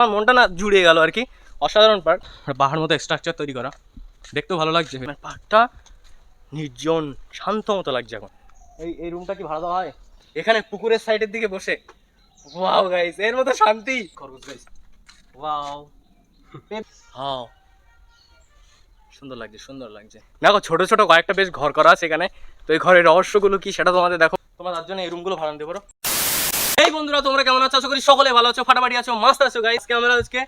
আমার মনটা না জুড়িয়ে গেল আর কি। অসাধারণ পার্ক পাহাড় মতো স্ট্রাকচার তৈরি করা। দেখতেও ভালো লাগছে। মানে পার্কটা নির্জন, শান্ত মতো লাগছে এখন। এই এই রুমটা কি ভাড়া দেওয়া হয়? এখানে পুকুরের সাইডের দিকে বসে। ওয়াও গাইস এর মতো শান্তি। খরগোশ গাইস ওয়াও হাও সুন্দর লাগছে সুন্দর লাগছে। দেখো, ছোট ছোট কয়েকটা বেশ ঘর করা আছে এখানে। তো এই ঘরের রহস্যগুলো কি সেটা তোমাদের দেখো। তোমরা তার জন্য এই রুমগুলো ভাড়া নিতে পারো। এই বন্ধুরা, তোমরা কেমন আছো? আশা করি সকলে ভালো আছো, ফাটাফাটি আছো, মাস্ত আছো গাইস ক্যামেরা আজকে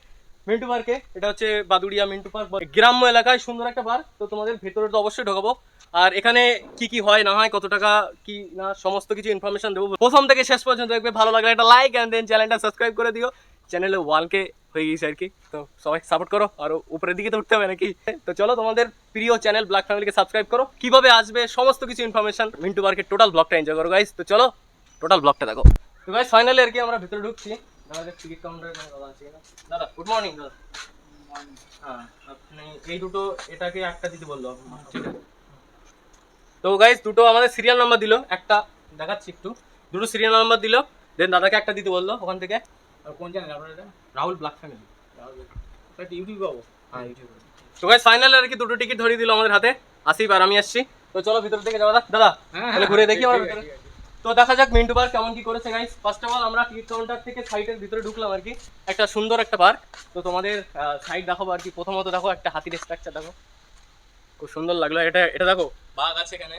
মিন্টু পার্কে এটা হচ্ছে বাদুড়িয়া মিন্টু পার্ক গ্রাম্য এলাকায়, সুন্দর একটা পার্ক। তো তোমাদের ভেতরে তো অবশ্যই ঢোকাবো। আর এখানে কি কি হয়, না হয়, কত টাকা, কি, না, সমস্ত কিছু ইনফরমেশন দেবো। প্রথম থেকে শেষ পর্যন্ত দেখবে, ভালো লাগলে একটা লাইক অ্যান্ড দেন চ্যানেলটা সাবস্ক্রাইব করে দিও। চ্যানেলে ওয়ালকে হয়ে গেছে আর কি। তো সবাই সাপোর্ট করো, আর উপরের দিকে তো উঠতে হবে নাকি? তো চলো, তোমাদের প্রিয় চ্যানেল ব্ল্যাক ফ্যামিলিকে সাবস্ক্রাইব করো। কীভাবে আসবে, সমস্ত কিছু ইনফরমেশন মিন্টু পার্কের টোটাল ব্লগটা এনজয় করো গাইস তো চলো টোটাল ব্লগটা দেখো। তো গাইস ফাইনালি আর কি আমরা ভিতরে ঢুকছি। আমাদের টিকিট কাউন্টারে দাদা আছে কিনা? দাদা গুড মর্নিং দাদা। হ্যাঁ আপনি এই দুটো এটাকে একটা দিতে বলল। ঠিক আছে। তো গাইস দুটো আমাদের সিরিয়াল নাম্বার দিলো একটা দেখাচ্ছি একটু। দুটো সিরিয়াল নাম্বার দিলো দেন দাদাকে একটা দিতে বলল ওখান থেকে। আর কোন চ্যানেল আপনার এটা? Rahul black family. ইউটিউব পাবো। হ্যাঁ ইউটিউবে তো গাইস ফাইনালি আর কি দুটো টিকিট ধরিয়ে দিল আমাদের হাতে। আসিফ আর আমি আসছি। তো চলো ভিতর থেকে যাওয়া দাদা হ্যাঁ, তাহলে ঘুরে দেখি আমরা ভিতরে। তো দেখা যাক মিন্টু পার্ক কেমন কি করেছে গাইস ফার্স্ট অফ অল আমরা টিকিট কাউন্টার থেকে সাইডের ভিতরে ঢুকলাম আর কি। একটা সুন্দর একটা পার্ক। তো তোমাদের সাইড দেখাবো আর কি। প্রথমত দেখো, একটা হাতির স্ট্রাকচার দেখো। খুব সুন্দর লাগল। এটা এটা দেখো, বাঘ আছে এখানে।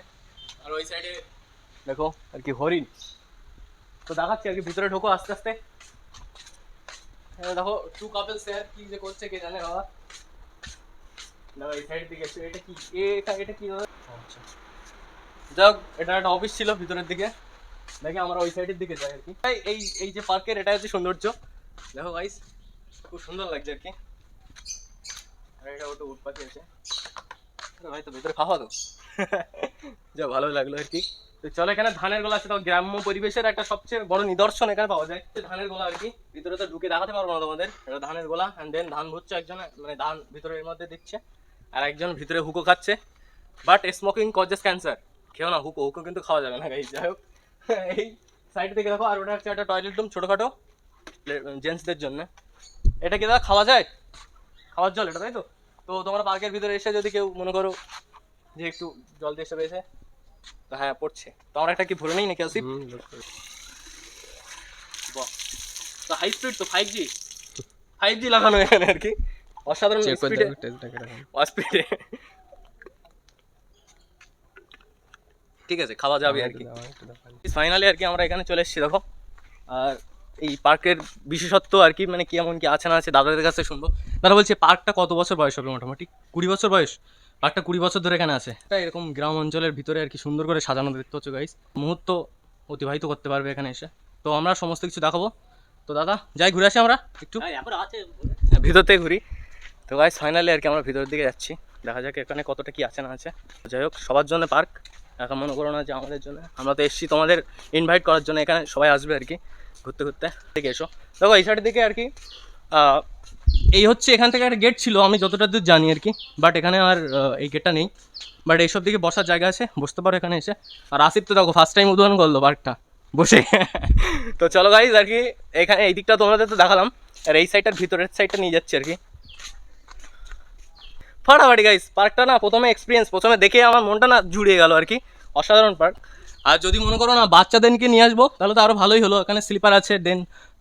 আর ওই সাইডে দেখো, আর কি হরিণ। তো দেখাচ্ছি আর কি, ভিতরে ঢোকো আস্তে আস্তে। দেখো টু কাপল শেয়ার কি যে করছে কে জানে, বাবা। না এই সাইড দিকে এটা কি? এটা এটা কি? দাদা আচ্ছা। যাক, এটা একটা অফিস ছিল ভিতরের দিকে। দেখে আমরা ওই সাইডের দিকে যাই আর কি। এই এই এই যে পার্কের, এটা হচ্ছে সৌন্দর্য। দেখো গাইস খুব সুন্দর লাগছে আর কি। আর এটা ওটা উঠ পাখি আছে। ভাই, তো ভিতরে খাওয়া তো যা ভালো লাগল আর কি। তো চলো এখানে ধানের গোলা তো গ্রাম্য পরিবেশের একটা সবচেয়ে বড় নিদর্শন এখানে পাওয়া যায়। ধানের গোলা আর কি। ভিতরে তো ঢুকে দেখাতে পারব না তোমাদের। এটা ধানের গোলা অ্যান্ড দেন ধান ভুচ্ছে একজন মানে ধান ভিতরের মধ্যে দিচ্ছে, আর একজন ভিতরে হুকো খাচ্ছে। বাট স্মোকিং কজেস ক্যান্সার খেও না, হুকো হুকো কিন্তু খাওয়া যাবে না গাইজ যাই হোক। এই সাইড থেকে দেখো আর ওটা হচ্ছে একটা টয়লেট রুম ছোটোখাটো জেন্টসদের জন্য। এটা কি দাদা খাওয়া যায়? খাওয়ার জল এটা তাই তো? তো তোমরা পার্কের ভিতরে এসে যদি কেউ মনে করো যে একটু জল দিয়ে এসে পেয়েছে তো হ্যাঁ পড়ছে। তো আমরা একটা কি ভরে নেই নাকি আসিফ বাহ। তো হাই স্পিড তো ফাইভ জি ফাইভ জি লাগানো এখানে আর কি। অসাধারণ স্পিডে স্পিডে ঠিক আছে খাওয়া যাবে আর কি। ফাইনালি আর কি আমরা এখানে চলে এসেছি দেখো। আর এই পার্কের বিশেষত্ব আর কি মানে কেমন কি আছে না আছে দাদাদের কাছে শুনব। দাদা বলছে পার্কটা কত বছর বয়স হবে মোটামুটি? কুড়ি বছর বয়স? পার্কটা কুড়ি বছর ধরে এখানে আছে। এটা এরকম গ্রাম অঞ্চলের ভিতরে আর কি সুন্দর করে সাজানো দেখতে হচ্ছে গাইস মুহূর্ত অতিবাহিত করতে পারবে এখানে এসে। তো আমরা সমস্ত কিছু দেখাবো। তো দাদা যাই ঘুরে আসি আমরা একটু। ভিতর থেকে ঘুরি। তো গাইস ফাইনালি আর কি আমরা ভিতরের দিকে যাচ্ছি। দেখা যাক এখানে কতটা কি আছে না আছে। যাই হোক সবার জন্য পার্ক। এখন মনে করো না যে আমাদের জন্য। আমরা তো এসছি তোমাদের ইনভাইট করার জন্য, এখানে সবাই আসবে আর কি, ঘুরতে ঘুরতে। দেখে এসো। দেখো, এই সাইডের দিকে আর কি এই হচ্ছে এখান থেকে একটা গেট ছিল, আমি যতটা দূর জানি আর কি বাট এখানে আর এই গেটটা নেই। বাট এইসব দিকে বসার জায়গা আছে, বসতে পারো এখানে এসে। আর আসিফ তো দেখো ফার্স্ট টাইম উদ্বোধন করল পার্কটা বসে। তো চলো গাইজ আর কি, এখানে এই দিকটা তোমাদের তো দেখালাম। আর এই সাইডটার ভিতরের সাইডটা নিয়ে যাচ্ছে আর কি। ফাটাফাটি গাইস পার্কটা না প্রথমে এক্সপিরিয়েন্স প্রথমে দেখে আমার মনটা না জুড়িয়ে গেল আর কি। অসাধারণ পার্ক আর যদি মনে করো না বাচ্চাদেরকে নিয়ে আসব, তাহলে তো আরও ভালোই হলো। এখানে স্লিপার আছে দেন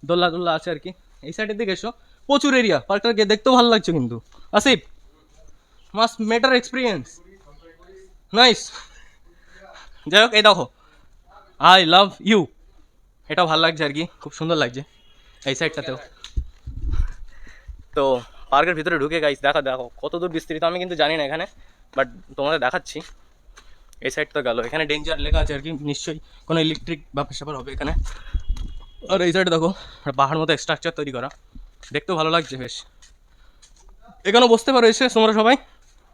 দোল্লা দোল্লা আছে আর কি। এই সাইডের দিকে এসো। প্রচুর এরিয়া পার্কটাকে দেখতেও ভালো লাগছে কিন্তু। Asif must matter experience nice যাই হোক, এই দেখো। আই লাভ ইউ এটাও ভালো লাগছে আর কি, খুব সুন্দর লাগছে এই সাইডটাতেও তো পার্কের ভিতরে ঢুকে গাইস দেখা, দেখো, কত দূর বিস্তৃত, আমি কিন্তু জানি না এখানে বাট তোমাদের দেখাচ্ছি। এই সাইড তো গেল। এখানে ডেঞ্জার লেখা আছে আর কি, নিশ্চয়ই কোনো ইলেকট্রিক ব্যাপার স্যাপার হবে এখানে। আর এই সাইডে দেখো পাহাড় মতো স্ট্রাকচার তৈরি করা। দেখতেও ভালো লাগছে বেশ। এখানেও বসতে পারো এসে, তোমরা সবাই।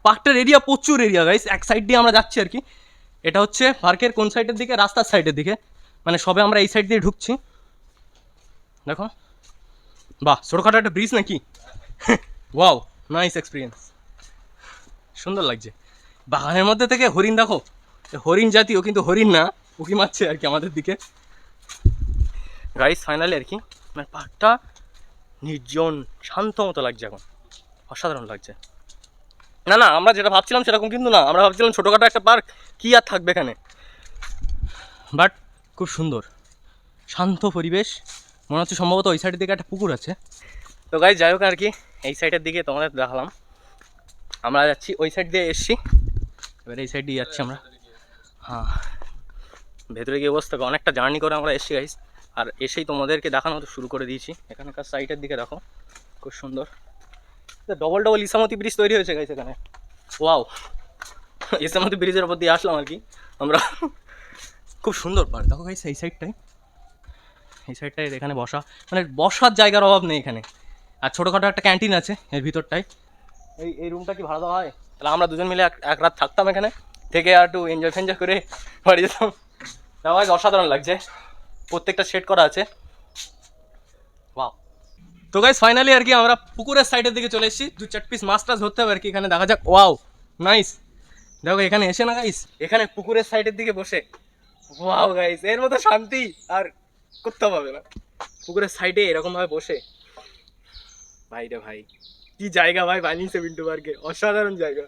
পার্কটার এরিয়া প্রচুর এরিয়া গাইস এক সাইড দিয়ে আমরা যাচ্ছি আর কি। এটা হচ্ছে পার্কের কোন সাইডের দিকে? রাস্তার সাইডের দিকে। মানে সবে আমরা এই সাইড দিয়ে ঢুকছি। দেখো। বাহ, ছোটোখাটো একটা ব্রিজ নাকি? ওয়াও নাইস এক্সপিরিয়েন্স সুন্দর লাগছে। বাগানের মধ্যে থেকে হরিণ দেখো। হরিণ জাতীয় কিন্তু হরিণ না উকি মারছে আর কি আমাদের দিকে। গাইস ফাইনালি আর কি মানে পার্কটা নির্জন, শান্ত মতো লাগছে এখন। অসাধারণ লাগছে। না না, আমরা যেটা ভাবছিলাম সেরকম কিন্তু না। আমরা ভাবছিলাম ছোটোখাটো একটা পার্ক, কী আর থাকবে এখানে? বাট খুব সুন্দর। শান্ত পরিবেশ। মনে হচ্ছে সম্ভবত ওই সাইডের দিকে একটা পুকুর আছে। তো গাই যাই হোক আর কি এই সাইডের দিকে তোমাদের দেখালাম। আমরা যাচ্ছি ওই সাইড দিয়ে এসছি। এবার এই সাইড দিয়ে যাচ্ছি আমরা। হ্যাঁ ভেতরে গিয়ে হবে অনেকটা জার্নি করে আমরা এসছি গাইস আর এসেই তোমাদেরকে দেখানো তো শুরু করে দিয়েছি। এখানকার সাইডের দিকে দেখো, খুব সুন্দর। ডবল ডবল ইসামতি ব্রিজ তৈরি হয়েছে গাইস এখানে। ওয়াও ইসামতি ব্রিজের ওপর দিয়ে আসলাম আর কি আমরা খুব সুন্দর পার্ক দেখো গাইস এই সাইডটাই এই সাইডটায় এখানে বসা মানে বসার জায়গার অভাব নেই এখানে। আর ছোটোখাটো একটা ক্যান্টিন আছে এর ভিতরটায়। এই এই রুমটা কি ভাড়া দেওয়া হয়? তাহলে আমরা দুজন মিলে এক- রাত থাকতাম এখানে। থেকে আর একটু এনজয় ফেনজয় করে বাড়ি যেতাম। তাও অসাধারণ লাগছে। প্রত্যেকটা সেট করা আছে। ওয়াও তো গাইস ফাইনালি আর কি আমরা পুকুরের সাইডের দিকে চলে এসেছি। দু চার পিস মাছ টাছ ধরতে হবে আর কি এখানে। দেখা যাক। ওয়াও নাইস দেখো এখানে এসে না গাইস এখানে পুকুরের সাইডের দিকে বসে। ওয়াও গাইস এর মতো শান্তি আর করতে পাবে না। পুকুরের সাইডে এরকম ভাবে বসে। ভাই রে ভাই কি জায়গা ভাই বানিয়েছে বিন্টু পার্কে? অসাধারণ জায়গা।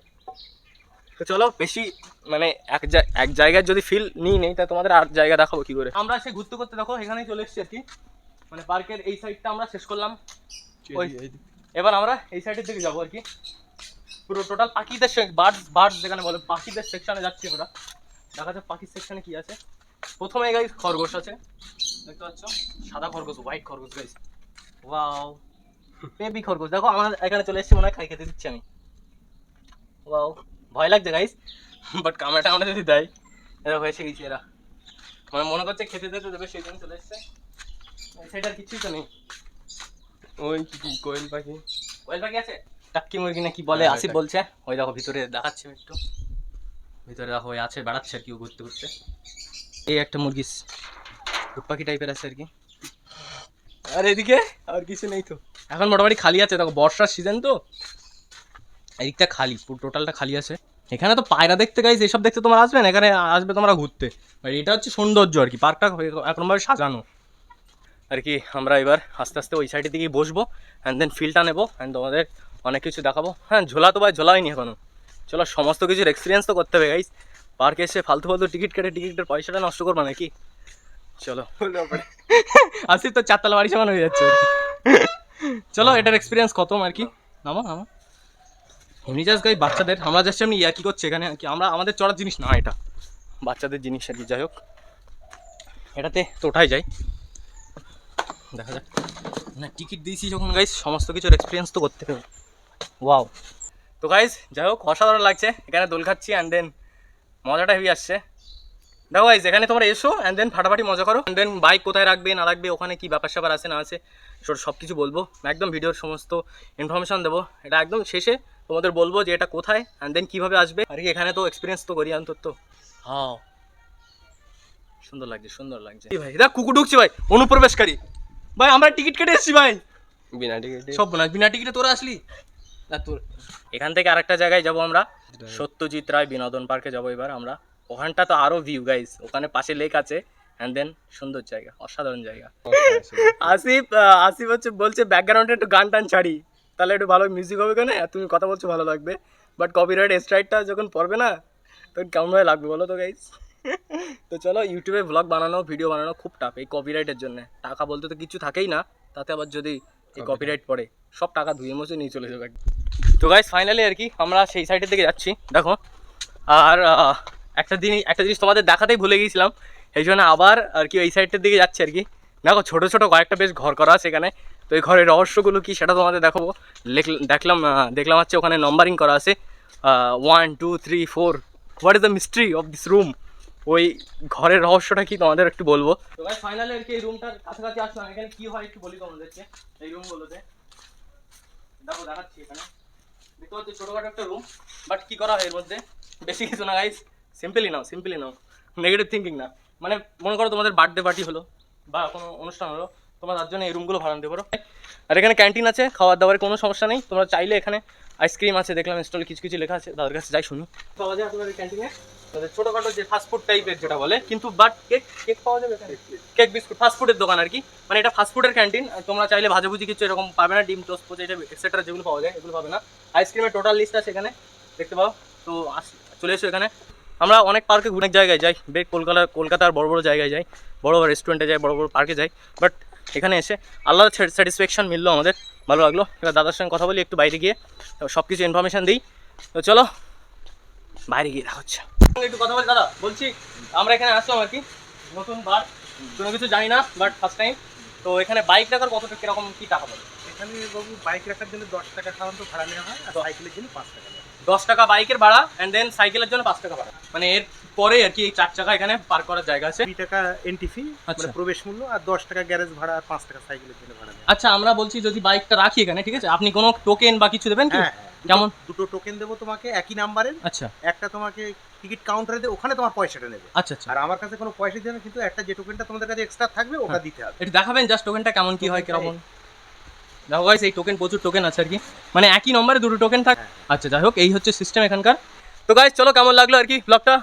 তো চলো বেশি মানে এক জায়- এক জায়গায় যদি ফিল নিই নেই তা তোমাদের আর জায়গা দেখাবো কি করে? আমরা সে ঘুরতে করতে দেখো এখানেই চলে এসেছি আর কি। মানে পার্কের এই সাইডটা আমরা শেষ করলাম। ওই এবার আমরা এই সাইডের দিকে যাব আর কি। পুরো টোটাল পাখিদের বার্ড বার্ড যেখানে বলে পাখিদের সেকশনে যাচ্ছি আমরা। দেখা যাক পাখির সেকশনে কি আছে। প্রথমে গাইস খরগোশ আছে। দেখতে পাচ্ছ? সাদা খরগোশ হোয়াইট খরগোশ গাইস ওয়াও বেবি খরগোশ। দেখো আমার এখানে চলে এসেছি মনে হয় খাই খেতে দিচ্ছি আমি। ওয়াও ভয় লাগছে গাইস বাট কামড়াটা আমরা যদি দেয় এরা হয়েছে গেছি এরা। মানে মনে করছে খেতে দিতে দেবে সেই জন্য চলে এসছে। সেটার কিছুই তো নেই। ওই কি কোয়েল পাখি? কোয়েল পাখি আছে? টাক্কি মুরগি না কি বলে হ্যাঁ, আসিফ বলছে। ওই দেখো ভিতরে দেখাচ্ছে একটু। ভিতরে দেখো ওই আছে বেড়াচ্ছে আর কি ঘুরতে ঘুরতে। এই একটা মুরগি উট পাখি টাইপের আছে আর কি। আর এদিকে আর কিছু নেই তো। এখন মোটামুটি খালি আছে দেখো বর্ষার সিজন তো। এদিকটা খালি পুরো টোটালটা খালি আছে। এখানে তো পায়রা দেখতে গাইছে এসব দেখতে তোমরা আসবে না এখানে আসবে তোমরা ঘুরতে। আর এটা হচ্ছে সৌন্দর্য আর কি পার্কটা এরকমভাবে সাজানো। আর কি আমরা এবার আস্তে আস্তে ওই সাইডের দিকেই বসবো অ্যান্ড দেন ফিলটা নেব অ্যান্ড তোমাদের অনেক কিছু দেখাবো। হ্যাঁ ঝোলা তো ভাই ঝোলা হয়নি এখনও। চলো সমস্ত কিছুর এক্সপিরিয়েন্স তো করতে হবে গাইস পার্কে এসে ফালতু ফালতু টিকিট কেটে টিকিটের পয়সাটা নষ্ট করব নাকি? চলো। আসিফ তো চারতলা বাড়ি সমান হয়ে যাচ্ছে। চলো, এটার এক্সপিরিয়েন্স কত আর কি নামো নামো। এমনি জাস্ট গাই বাচ্চাদের, আমরা জাস্ট এমনি ইয়া কি করছে এখানে আর কি আমরা আমাদের চড়ার জিনিস না এটা। বাচ্চাদের জিনিস আর কি, যাই হোক। এটাতে তো ওঠাই যায়। দেখা যাক। না টিকিট দিয়েছি যখন গাইস সমস্ত কিছুর এক্সপিরিয়েন্স তো করতে হবে। ওয়াও তো গাইস যাই হোক, অসাধারণ লাগছে। এখানে দোল খাচ্ছি অ্যান্ড দেন মজাটা হেভি আসছে। দেখো গাইস এখানে তোমরা এসো অ্যান্ড দেন ফাটাফাটি মজা করো। অ্যান্ড দেন বাইক কোথায় রাখবে না রাখবে ওখানে কি ব্যাপার স্যাপার আছে না আছে সব সব কিছু বলব। একদম ভিডিওর সমস্ত ইনফরমেশন দেবো। এটা একদম শেষে তোমাদের বলব যে এটা কোথায় অ্যান্ড দেন কীভাবে আসবে। আর কি এখানে তো এক্সপিরিয়েন্স তো করি অন্তত। হ্যাঁ। সুন্দর লাগছে সুন্দর লাগছে। ভাই দেখ কুকুর ঢুকছে ভাই অনুপ্রবেশকারী। ভাই আমরা টিকিট কেটে এসেছি ভাই। বিনা টিকিটে। সব না বিনা টিকিটে তোরা আসলি? না তোর। এখান থেকে আরেকটা জায়গায় যাব আমরা। সত্যজিৎ রায় বিনোদন পার্কে যাব এবার আমরা। ওখানটা তো আরও ভিউ গাইস ওখানে পাশে লেক আছে অ্যান্ড দেন সুন্দর জায়গা অসাধারণ জায়গা। আসিফ আসিফ হচ্ছে বলছে ব্যাকগ্রাউন্ডে একটু গান টান ছাড়ি। তাহলে একটু ভালো মিউজিক হবে কেন আর তুমি কথা বলছো ভালো লাগবে। বাট কপিরাইট স্ট্রাইকটা যখন পড়বে না তখন কেমনভাবে লাগবে বলো তো গাইস তো চলো ইউটিউবে ব্লগ বানানো ভিডিও বানানো খুব টাফ এই কপিরাইটের জন্য। টাকা বলতে তো কিছু থাকেই না তাতে আবার যদি এই কপিরাইট পড়ে সব টাকা ধুয়ে মুছে নিয়ে চলে যাবে। তো গাইস ফাইনালি আর কি আমরা সেই সাইডের দিকে যাচ্ছি দেখো। আর একটা দিন একটা জিনিস তোমাদের দেখাতেই ভুলে গিয়েছিলাম এই জন্য আবার আর কি এই সাইডটার দিকে যাচ্ছে আর কি। দেখো, ছোটো ছোটো কয়েকটা বেশ ঘর করা আছে এখানে। তো এই ঘরের রহস্যগুলো কি সেটা তোমাদের দেখাবো। দেখলাম দেখলাম হচ্ছে ওখানে নম্বরিং করা আছে। One two three four what is the mystery of this room ওই ঘরের রহস্যটা কি তোমাদের একটু বলব। ফাইনালি আর কি এই রুমটার কাছাকাছি আসলাম এখানে কি হয় একটু বলি তোমাদেরকে, এই রুমগুলোতে দেখো, দেখাচ্ছি এখানে। ছোটোখাটো একটা রুম বাট কি করা হয় এর মধ্যে? বেশি কিছু না guys simply now simply now negative thinking না। মানে মনে করো তোমাদের বার্থডে পার্টি হলো, বা কোনো অনুষ্ঠান হলো, তোমরা তার জন্য এই রুমগুলো ভাড়া নিতে পারো। আর এখানে ক্যান্টিন আছে, খাওয়ার দাওয়ারের কোনো সমস্যা নেই। তোমরা চাইলে এখানে আইসক্রিম আছে, দেখলাম স্টল কিছু কিছু লেখা আছে, তাদের কাছে যাই শুনি। পাওয়া যায় আপনাদের ক্যান্টিনে তাদের ছোটখাটো যে ফাস্টফুড টাইপের যেটা বলে, কিন্তু বাট কেক কেক পাওয়া যাবে এখানে? কেক বিস্কুট ফাস্টফুডের দোকান আর কি। মানে এটা ফাস্টফুডের ক্যান্টিন তোমরা চাইলে ভাজাভুজি কিছু এরকম পাবে না, ডিম টোস্ট পোচে এক্সেট্রা যেগুলো পাওয়া যায়, এগুলো পাবে না। আইসক্রিমের টোটাল লিস্ট আছে এখানে, দেখতে পাও। তো চলে এসো এখানে। আমরা অনেক পার্কে অনেক জায়গায় যাই বেশ কলকাতা কলকাতার বড় বড় জায়গায় যাই বড় বড় রেস্টুরেন্টে যাই বড় বড় পার্কে যাই বাট এখানে এসে আল্লাহর স্যাটিসফ্যাকশন মিললো আমাদের ভালো লাগল। এবার দাদার সঙ্গে কথা বলি একটু বাইরে গিয়ে সব কিছু ইনফরমেশান দিই। তো চলো বাইরে গিয়ে দেখা হচ্ছে। একটু কথা বলি দাদা বলছি আমরা এখানে আসলাম আর কি নতুন বার কোনো কিছু জানি না বাট ফার্স্ট টাইম তো এখানে বাইক রাখার কতটা কীরকম কী টাকা পড়ে? এখানে বাবু বাইক রাখার জন্য দশ টাকা সাধারণত ভাড়া নেওয়া হয় আর সাইকেলের জন্য পাঁচ টাকা। দশ টাকা বাইকের ভাড়া অ্যান্ড দেন সাইকেলের জন্য পাঁচ টাকা ভাড়া। মানে এর পরে আর কি চার চাকা এখানে পার্ক করার জায়গা আছে। কুড়ি টাকা এন্ট্রি ফি আচ্ছা। মানে প্রবেশ মূল্য আর দশ টাকা গ্যারেজ ভাড়া আর পাঁচ টাকা সাইকেলের জন্য ভাড়া আচ্ছা আমরা বলছি যদি বাইকটা রাখি এখানে ঠিক আছে? আপনি কোনো টোকেন বা কিছু দেবেন কি? হ্যাঁ হ্যাঁ। কেমন? দুটো- টোকেন দেবো তোমাকে একই নাম্বারের আচ্ছা। একটা তোমাকে টিকিট কাউন্টারে দেবে ওখানে তোমার পয়সাটা নেবে। আচ্ছা আচ্ছা। আর আমার কাছে কোনো পয়সা দেবে না কিন্তু একটা যে টোকেনটা তোমাদের কাছে এক্সট্রা থাকবে ওটা হ্যাঁ। দিতে হবে। একটু দেখাবেন জাস্ট টোকেনটা কেমন কি হয় কীরকম? দেখো গাইস এই টোকেন প্রচুর টোকেন আছে আর কি। মানে একই নম্বরে দুটো টোকেন থাক আচ্ছা যাই হোক এই হচ্ছে সিস্টেম এখানকার। তো গাইস চলো কেমন লাগল আর কি ব্লগটা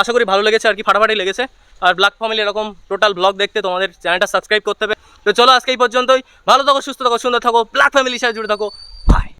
আশা করি ভালো লেগেছে আর কি ফাটাফাটি লেগেছে। আর ব্ল্যাক ফ্যামিলি এরকম টোটাল ব্লগ দেখতে তোমাদের চ্যানেলটা সাবস্ক্রাইব করতে হবে। তো চলো আজকে এই পর্যন্তই। ভালো থাকো সুস্থ থাকো সুন্দর থাকো ব্ল্যাক ফ্যামিলির সাথে জুড়ে থাকো। বাই